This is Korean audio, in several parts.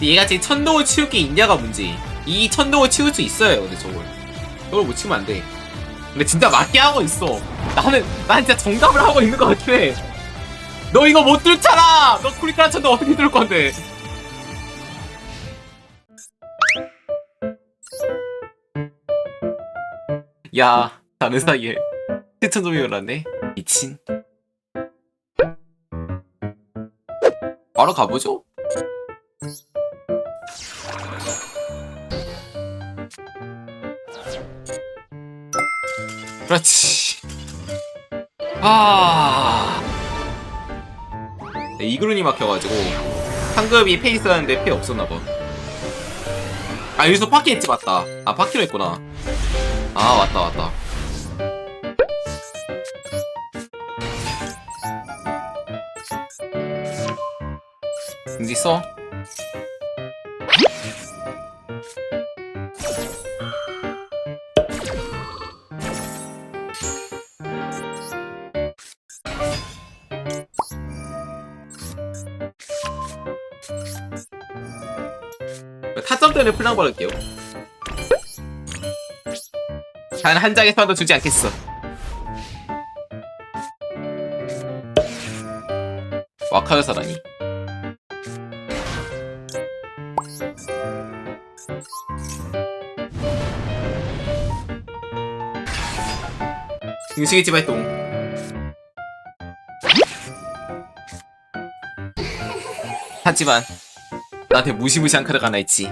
근데 얘가 지금 천둥을 치울 게 있냐가 문제. 이 천둥을 치울 수 있어요, 근데 저걸. 저걸 못 치면 안 돼. 근데 진짜 맞게 하고 있어. 나는, 난 진짜 정답을 하고 있는 것 같아. 너 이거 못 뚫잖아! 너 쿠리카라 천둥 어떻게 뚫을 건데? 야, 다른 사이에 7천점이 올랐네. 미친. 바로 가보죠. 그렇지. 아. 네, 이그룬이 막혀가지고 상급이 페 있었는데 페 없었나 봐. 아 여기서 파키 했지 맞다. 아 파키로 했구나. 아 왔다 왔다. 어디 있어? 타점 때문에 풀랑 받을게요. 단 한 장의 선도 주지 않겠어. 와카요사라니. 음식이집 활동. 하지만 나한테 무시무시한 카드가 하나 있지.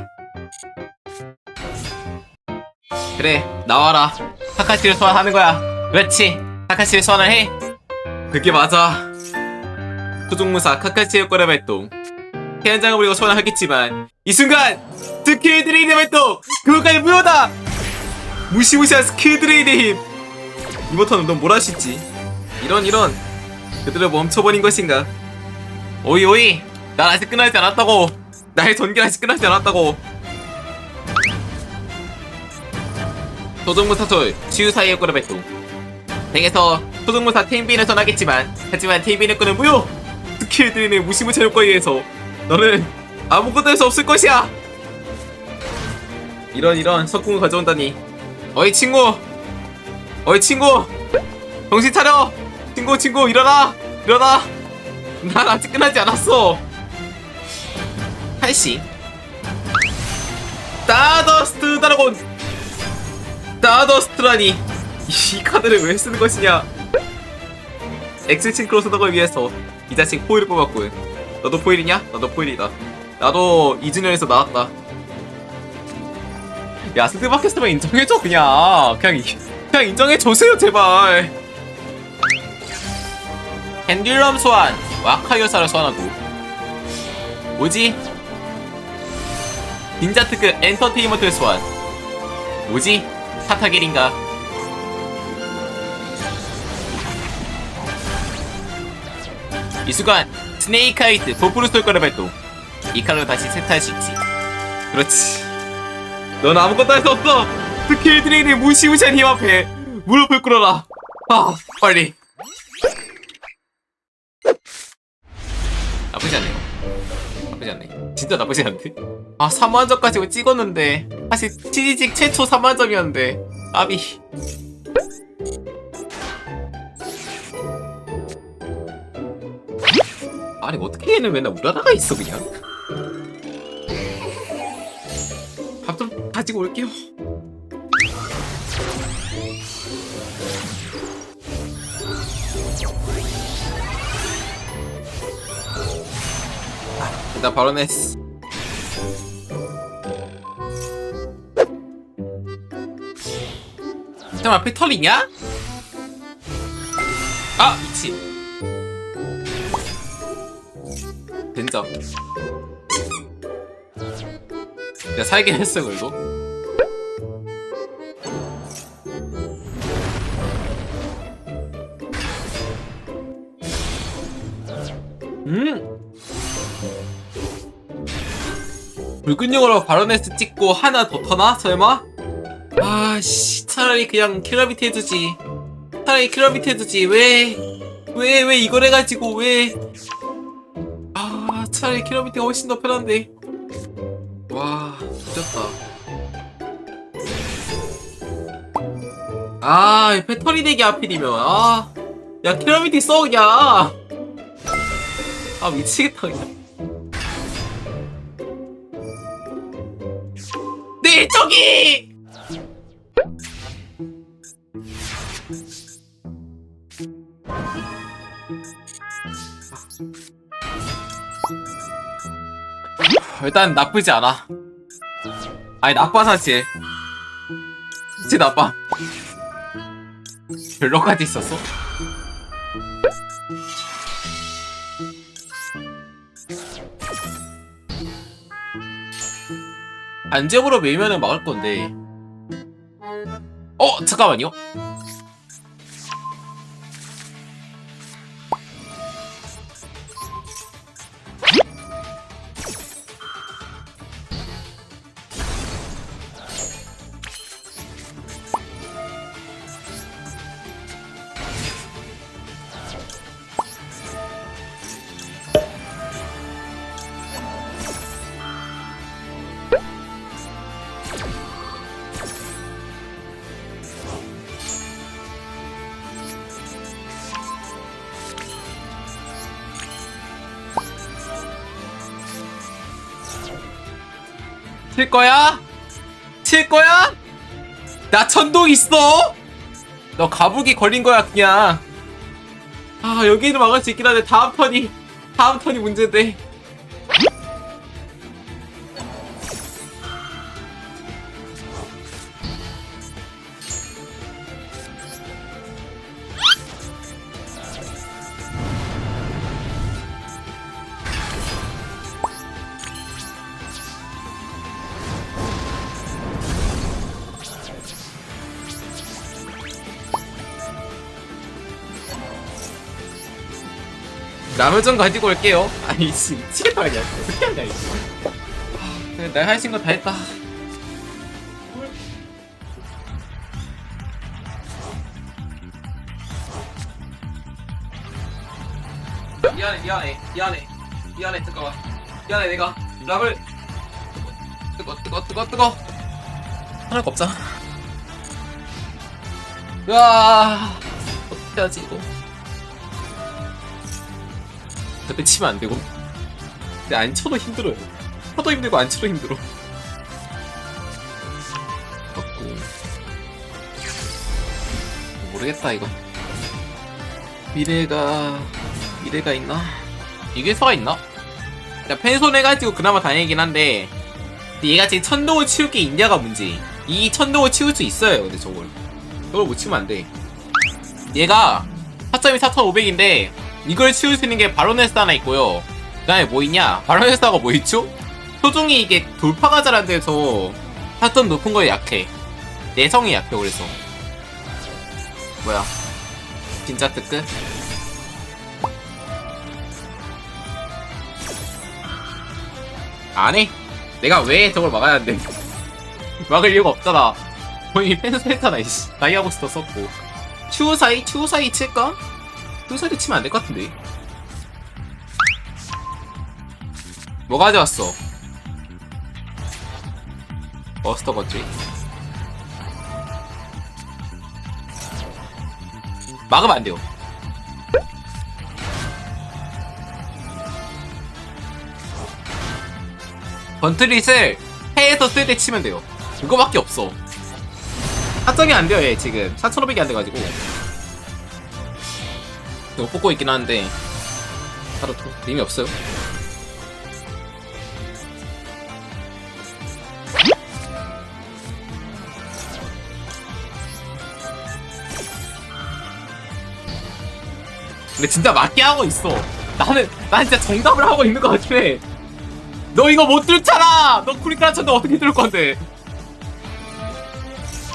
그래, 나와라. 타카시를 소환하는 거야. 그렇지. 타카시를 소환을 해. 그게 맞아. 소종무사 카카시의 거래 발동. 해안장을 부리고 소환을 하겠지만 이 순간 스킬 드레이드 발동! 그것까지 무효다! 무시무시한 스킬 드레이드 힘! 이모터는 넌뭘 있지? 이런 이런 그들을 멈춰버린 것인가? 오이 오이! 난 아직 끝나지 않았다고! 나의 전기는 아직 끝나지 않았다고! 소동무사 솔 치유 사이의 거래 발동 댕에서 소동무사 테임빈을 전하겠지만 하지만 테임빈의 거는 무효! 스킬들의 무시무시한 효과에 의해서 너는 아무것도 할 수 없을 것이야! 이런 이런 석궁을 가져온다니 어이 친구! 어이 친구! 정신 차려! 친구 친구 일어나! 일어나! 난 아직 끝나지 않았어! 팔씨 따더스트 드라곤! 따더스트라니 이 카드를 왜 쓰는 것이냐? 엑스친 크로스덕을 위해서 이 자식 포일을 뽑았군. 너도 포일이냐? 나도 포일이다. 나도 이준현에서 나왔다. 야 스드바켓으면 인정해줘 그냥. 그냥 이- 그냥 인정해줘세요 제발. 펜듈럼 소환. 와카요사를 소환하고. 뭐지? 닌자 특급 엔터테인먼트를 소환. 뭐지? 타타겔인가? 이 순간 스네이크 아이트 도프루솔 거를 발동 이 칼로 다시 세트할 수 있지. 그렇지. 넌 아무것도 할 수 없어. 스킬 드레인의 무시무시한 힘 앞에 무릎을 꿇어라. 아 빨리 나쁘지 않네요 나쁘지 않네. 진짜 나쁘지 않대 아 3만점까지 찍었는데. 사실 치즈직 최초 3만점이었는데. 아비. 아니 어떻게 얘는 맨날 우라다가 있어 그냥? 밥 좀 가지고 올게요 일단 바로 냈어. 잠깐만 피털리냐? 아 미친. 된장 내가 살긴 했어 그래도 용어로 바로네스 찍고 하나 더 터나? 설마? 아씨 차라리 그냥 킬러비트 해두지 차라리 킬러비트 해두지 왜 왜 왜 이걸 해가지고 왜 아 차라리 킬로미터가 훨씬 더 편한데 와 미쳤다 아, 이 배터리 대기 하필이면, 아. 야, 캐러미티 써, 그냥. 아, 미치겠다, 그냥. 네, 저기! 일단 나쁘지 않아. 아니, 나빠, 사실. 진짜 나빠. 별로까지 있었어? 안정으로 밀면은 막을 건데. 어 잠깐만요. 칠 거야? 칠 거야? 나 천둥 있어? 너 가북이 걸린 거야 그냥. 아 여기는 막을 수 있긴 한데 다음 턴이 다음 턴이 문제인데. 좀 가지고 올게요. 아니 씨 미치겠다 그냥 어떻게 하냐 이거. 아, 그래, 내가 있는 거다 했다. 미안해 미안해 미안해 미안해 잠깐만 미안해 내가 랍을 뜨거 뜨거 뜨거 뜨거 하나가 없잖아. 으아 어떻게 하지 이거. 그때 치면 안 되고. 근데 안 쳐도 힘들어요. 쳐도 힘들고 안 쳐도 힘들어. 갖고 모르겠다 이거. 미래가 미래가 있나? 이게 서가 있나? 야 펜손 해가지고 그나마 다행이긴 한데 근데 얘가 지금 천둥을 치울 게 있냐가 문제. 이 천둥을 치울 수 있어요. 근데 저걸 저걸 못 치면 안 돼. 얘가 4점이 4,500인데 이걸 치울 수 있는 게 바로네스 하나 있고요. 그 다음에 뭐 있냐? 바로네스가 뭐 있죠? 표종이 이게 돌파가 잘안 돼서 타점 높은 거에 약해. 내성이 약해, 그래서. 뭐야. 진짜? 안 해. 내가 왜 저걸 막아야 한대. 막을 이유가 없잖아. 거의 펜스 했잖아, 이씨. 다이아고스터 썼고. 추우사이? 추우사이 칠까? 투사이드 치면 안 될 것 같은데. 뭐 가져왔어? 버스터 거지? 막으면 안 돼요. 번트릿을 해에서 쓸 때 치면 돼요. 그거밖에 없어. 사정이 안 돼요, 얘 지금. 4,500이 안 돼가지고. 이거 뽑고 있긴 한데 바로 또 의미 없어요. 근데 진짜 맞게 하고 있어. 나는 난 진짜 정답을 하고 있는 것 같아. 너 이거 못 뚫잖아. 너 쿠리카라 쳤는데 어떻게 뚫을 건데?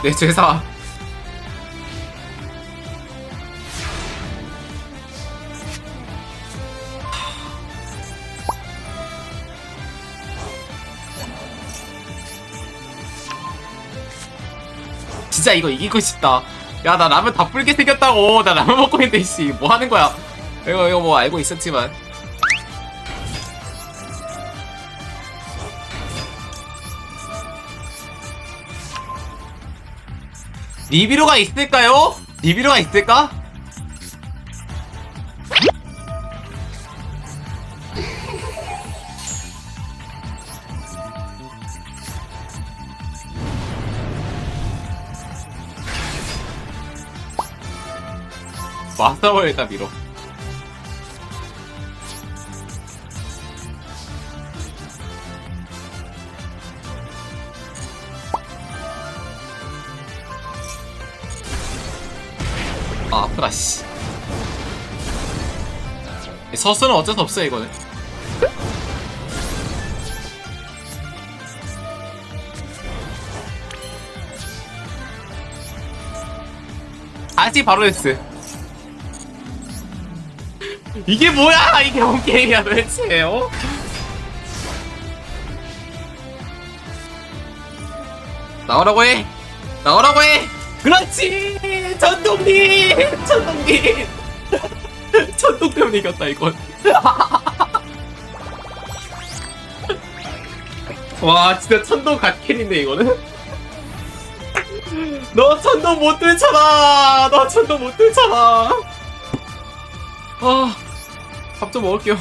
내 죄사. 진짜 이거 이기고 싶다 야 나 라면 다 불게 생겼다고 나 라면 먹고 있는데 이씨 뭐 하는 거야 이거 이거 뭐 알고 있었지만 리비로가 있을까요? 리비로가 있을까? 마스터볼 일단 밀어 아 아프다 씨. 서스는 어쩔 수 없어 이거는. 다시 바로 S 이게 뭐야? 이게 뭔 게임이야 도대체. 어? 나오라고 해. 나오라고 해. 그렇지! 전동님 전동님 전동 때문에 이겼다 이건. 와 진짜 천동 갓캔인데 이거는? 너 천동 못 들잖아! 너 천동 못 들잖아! 아 밥좀 먹을게요